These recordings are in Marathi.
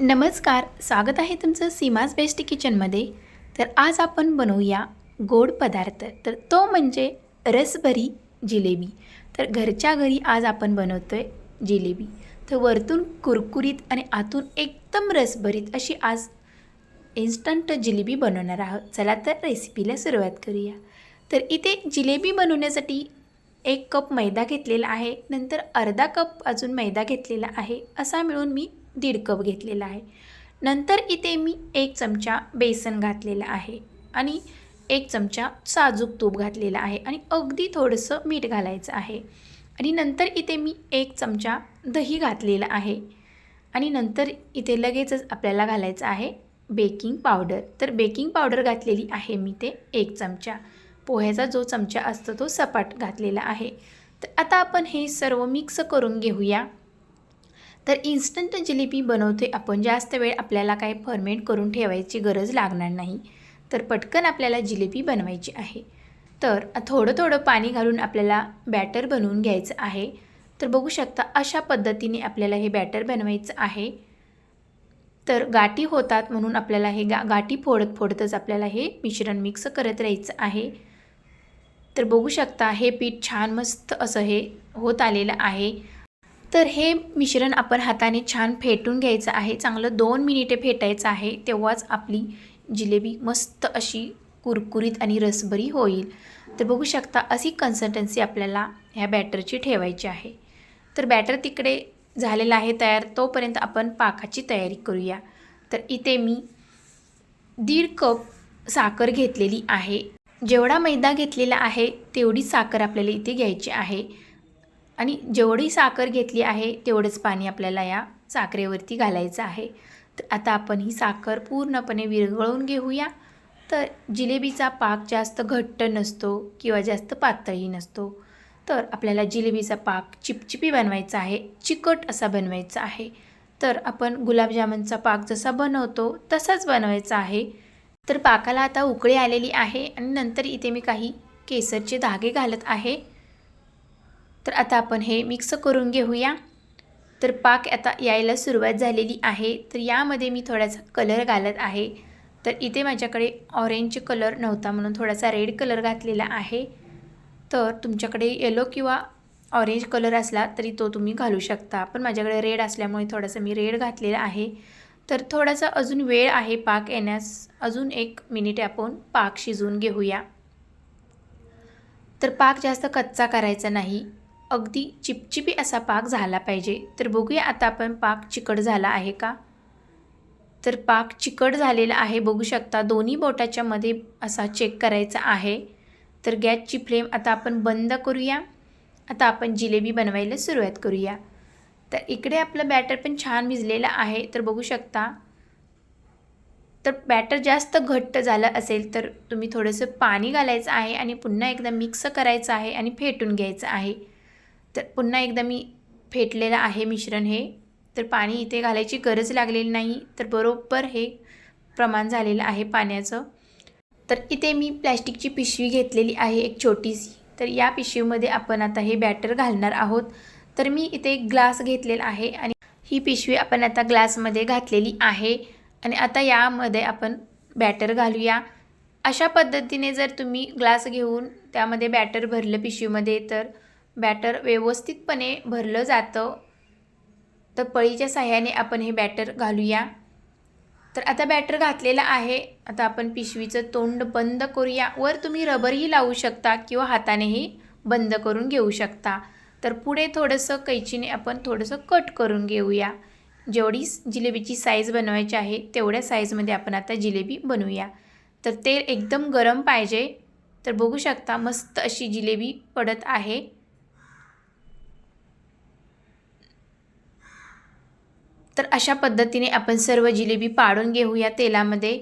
नमस्कार स्वागत आहे तुमचं सीमाज बेस्ट किचनमध्ये. तर आज आपण बनवूया गोड पदार्थ. तर तो म्हणजे रसभरी जिलेबी. तर घरच्या घरी आज आपण बनवतो आहे जिलेबी. तर वरतून कुरकुरीत आणि आतून एकदम रसभरीत अशी आज इन्स्टंट जिलेबी बनवणार आहोत. चला तर रेसिपीला सुरुवात करूया. तर इथे जिलेबी बनवण्यासाठी एक कप मैदा घेतलेला आहे. नंतर अर्धा कप अजून मैदा घेतलेला आहे. असा मिळून मी दीड कप घेतलेला आहे. नंतर इथे मी एक चमचा बेसन घातलेला आहे आणि एक चमचा साजूक तूप घातलेला आहे आणि अगदी थोडंसं मीठ घालायचं आहे. आणि नंतर इथे मी एक चमचा दही घातलेलं आहे. आणि नंतर इथे लगेचच आपल्याला घालायचं आहे बेकिंग पावडर. तर बेकिंग पावडर घातलेली आहे मी ते एक चमचा. पोह्याचा जो चमचा असतो तो सपाट घातलेला आहे. तर आता आपण हे सर्व मिक्स करून घेऊया. तर इन्स्टंट जिलेबी बनवते आपण जास्त वेळ आपल्याला काय फर्मेंट करून ठेवायची गरज लागणार नाही. तर पटकन आपल्याला जिलेबी बनवायची आहे. तर थोडं थोडं पाणी घालून आपल्याला बॅटर बनवून घ्यायचं आहे. तर बघू शकता अशा पद्धतीने आपल्याला हे बॅटर बनवायचं आहे. तर गाठी होतात म्हणून आपल्याला हे गा गाठी फोडत फोडतच आपल्याला हे मिश्रण मिक्स करत राहायचं आहे. तर बघू शकता हे पीठ छान मस्त असं हे होत आलेलं आहे. तर हे मिश्रण आपण हाताने छान फेटून घ्यायचं आहे. चांगलं दोन मिनिटे फेटायचं आहे तेव्हाच आपली जिलेबी मस्त अशी कुरकुरीत आणि रसभरी होईल. तर बघू शकता अशी कन्सिस्टन्सी आपल्याला ह्या बॅटरची ठेवायची आहे. तर बॅटर तिकडे झालेला आहे तयार तोपर्यंत आपण पाकाची तयारी करूया. तर इथे मी दीड कप साखर घेतलेली आहे. जेवढा मैदा घेतलेला आहे तेवढी साखर आपल्याला इथे घ्यायची आहे. आणि जेवढी साखर घेतली आहे तेवढंच पाणी आपल्याला या साखरेवरती घालायचं आहे. तर आता आपण ही साखर पूर्णपणे विरघळून घेऊया. तर जिलेबीचा पाक जास्त घट्ट नसतो किंवा जास्त पातळही नसतो. तर आपल्याला जिलेबीचा पाक चिपचिपी बनवायचा आहे चिकट असा बनवायचा आहे. तर आपण गुलाबजामुनचा पाक जसा बनवतो तसाच बनवायचा आहे. तर पाकाला आता उकळी आलेली आहे आणि नंतर इथे मी काही केसरचे धागे घालत आहे. तर आता आपण हे मिक्स करून घेऊया. तर पाक आता यायला सुरुवात झालेली आहे. तर यामध्ये मी थोडासा कलर घालत आहे. तर इथे माझ्याकडे ऑरेंज कलर नव्हता म्हणून थोडासा रेड कलर घातलेला आहे. तर तुमच्याकडे येलो किंवा ऑरेंज कलर असला तरी तो तुम्ही घालू शकता. पण माझ्याकडे रेड असल्यामुळे थोडासा मी रेड घातलेला आहे. तर थोडासा अजून वेळ आहे पाक येण्यास. अजून एक मिनिट आपण पाक शिजवून घेऊया. तर पाक जास्त कच्चा करायचा नाही. अगदी चिपचिपी असा पाक झाला पाहिजे. तर बघूया आता आपण पाक चिकट झाला आहे का? तर पाक चिकट झालेला आहे बघू शकता. दोन्ही बोटाच्या मध्ये असा चेक करायचा आहे. तर गॅसची फ्लेम आता आपण बंद करूया. आता आपण जिलेबी बनवायला सुरुवात करूया. तर इकडे आपलं बॅटर पण छान भिजलेलं आहे. तर बघू शकता. तर बॅटर जास्त घट्ट झालं असेल तर तुम्ही थोडंसं पाणी घालायचं आहे आणि पुन्हा एकदा मिक्स करायचं आहे आणि फेटून घ्यायचं आहे. तर पुन्हा एकदा मी फेटलेलं आहे मिश्रण हे. तर पाणी इथे घालायची गरज लागलेली नाही तर बरोबर हे प्रमाण झालेलं आहे पाण्याचं. तर इथे मी प्लॅस्टिकची पिशवी घेतलेली आहे एक छोटीशी. तर या पिशवीमध्ये आपण आता हे बॅटर घालणार आहोत. तर मी इथे एक ग्लास घेतलेला आहे आणि ही पिशवी आपण आता ग्लासमध्ये घातलेली आहे आणि आता यामध्ये आपण बॅटर घालूया. अशा पद्धतीने जर तुम्ही ग्लास घेऊन त्यामध्ये बॅटर भरलं पिशवीमध्ये तर बॅटर व्यवस्थितपणे भरलं जातं तर पळीच्या साह्याने आपण हे बॅटर घालूया. तर आता बॅटर घातलेलं आहे. आता आपण पिशवीचं तोंड बंद करूया. वर तुम्ही रबरही लावू शकता किंवा हातानेही बंद करून घेऊ शकता. तर पुढे थोडंसं कैचीने आपण थोडंसं कट करून घेऊया. जेवढी जिलेबीची साईज बनवायची आहे तेवढ्या साईजमध्ये आपण आता जिलेबी बनवूया. तर तेल एकदम गरम पाहिजे. तर बघू शकता मस्त अशी जिलेबी पडत आहे. तर अशा पद्धतीने आपण सर्व जिलेबी पाडून घेऊया तेलामध्ये.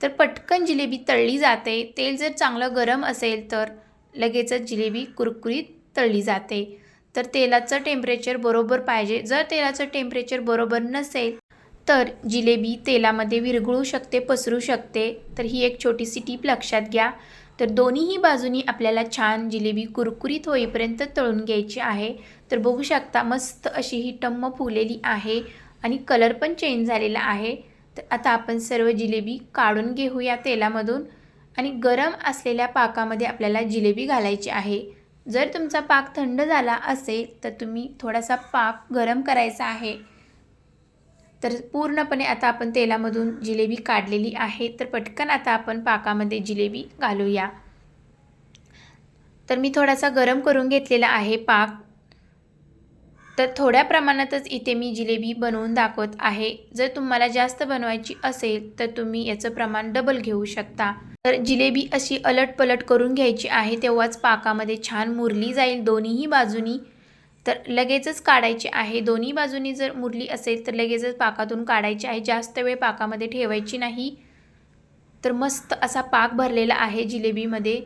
तर पटकन जिलेबी तळली जाते. तेल जर चांगलं गरम असेल तर लगेचच जिलेबी कुरकुरीत तळली जाते. तर तेलाचं टेम्परेचर बरोबर पाहिजे. जर तेलाचं टेम्परेचर बरोबर नसेल तर जिलेबी तेलामध्ये विरघळू शकते पसरू शकते. तर ही एक छोटीशी टीप लक्षात घ्या. तर दोन्हीही बाजूनी आपल्याला छान जिलेबी कुरकुरीत होईपर्यंत तळून घ्यायची आहे. तर बघू शकता मस्त अशी ही टम्म फुलेली आहे. आणि कलर पण चेंज झालेला आहे. तर आता आपण सर्व जिलेबी काढून घेऊया तेलामधून. आणि गरम असलेल्या पाकामध्ये आपल्याला जिलेबी घालायची आहे. जर तुमचा पाक थंड झाला असेल तर तुम्ही थोडासा पाक गरम करायचा आहे. तर पूर्णपणे आता आपण तेलामधून जिलेबी काढलेली आहे. तर पटकन आता आपण पाकामध्ये जिलेबी घालूया. तर मी थोडासा गरम करून घेतलेला आहे पाक. तर थोड्या प्रमाणातच इथे मी जिलेबी बनवून दाखवत आहे. जर तुम्हाला जास्त बनवायची असेल तर तुम्ही याचं प्रमाण डबल घेऊ शकता. तर जिलेबी अशी अलट पलट करून घ्यायची आहे तेव्हाच पाकामध्ये छान मुरली जाईल दोन्हीही बाजूनी. तर लगेचच काढायची आहे. दोन्ही बाजूनी जर मुरली असेल तर लगेचच पाकातून काढायची आहे. जास्त वेळ पाकामध्ये ठेवायची नाही. तर मस्त असा पाक भरलेला आहे जिलेबीमध्ये.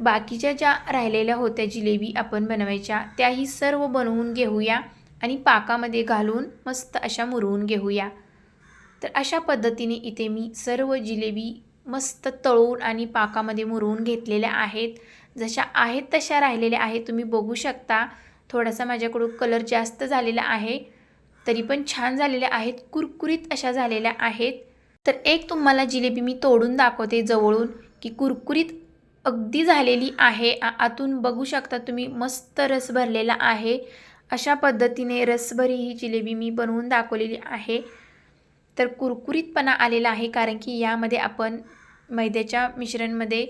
बाकीच्या ज्या राहिलेल्या होत्या जिलेबी आपण बनवायच्या त्याही सर्व बनवून घेऊया आणि पाकामध्ये घालून मस्त अशा मुरवून घेऊया. तर अशा पद्धतीने इथे मी सर्व जिलेबी मस्त तळून आणि पाकामध्ये मुरवून घेतलेल्या आहेत. जशा आहेत तशा राहिलेल्या आहेत. तुम्ही बघू शकता थोडासा माझ्याकडून कलर जास्त झालेला आहे तरी पण छान झालेल्या आहेत कुरकुरीत अशा झालेल्या आहेत. तर एक तुम्हाला जिलेबी मी तोडून दाखवते जवळून की कुरकुरीत अगदी झालेली आहे. आतून बघू शकता तुम्ही मस्त रस भरलेला आहे. अशा पद्धतीने रसभरी ही जिलेबी मी बनवून दाखवलेली आहे. तर कुरकुरीतपणा आलेला आहे कारण की यामध्ये आपण मैद्याच्या मिश्रणमध्ये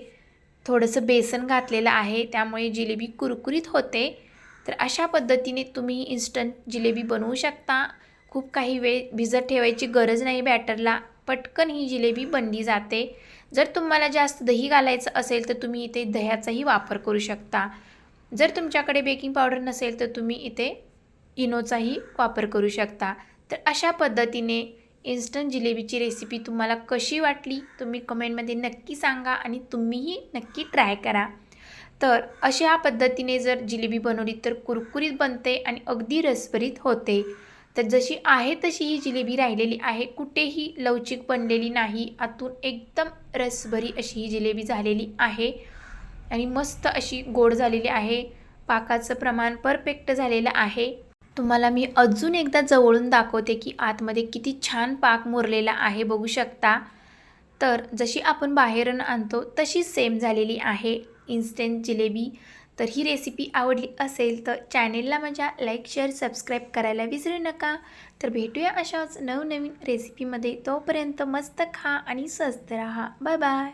थोडंसं बेसन घातलेलं आहे. त्यामुळे जिलेबी कुरकुरीत होते. तर अशा पद्धतीने तुम्ही इन्स्टंट जिलेबी बनवू शकता. खूप काही वेळ भिजत ठेवायची गरज नाही बॅटरला. पटकन ही जिलेबी बनली जाते. जर तुम्हाला जास्त दही घालायचं असेल तर तुम्ही इथे दह्याचाही वापर करू शकता. जर तुमच्याकडे बेकिंग पावडर नसेल तर तुम्ही इथे इनोचाही वापर करू शकता. तर अशा पद्धतीने इन्स्टंट जिलेबीची रेसिपी तुम्हाला कशी वाटली तुम्ही कमेंटमध्ये नक्की सांगा आणि तुम्हीही नक्की ट्राय करा. तर अशा पद्धतीने जर जिलेबी बनवली तर कुरकुरीत बनते आणि अगदी रसभरीत होते. तर जशी आहे तशी ही जिलेबी राहिलेली आहे. कुठेही लवचिक बनलेली नाही. आतून एकदम रसभरी अशी ही जिलेबी झालेली आहे. आणि मस्त अशी गोड झालेली आहे. पाकाचं प्रमाण परफेक्ट झालेलं आहे. तुम्हाला मी अजून एकदा जवळून दाखवते की आतमध्ये किती छान पाक मुरलेला आहे. बघू शकता. तर जशी आपण बाहेरून आणतो तशीच सेम झालेली आहे. इन्स्टंट जिलेबी. तर ही रेसिपी आवडली असेल तर चॅनेलला माझ्या लाईक शेअर सबस्क्राईब करायला विसरू नका. तर भेटूया अशाच नवनवीन रेसिपीमध्ये तोपर्यंत मस्त खा आणि स्वस्त राहा. Bye bye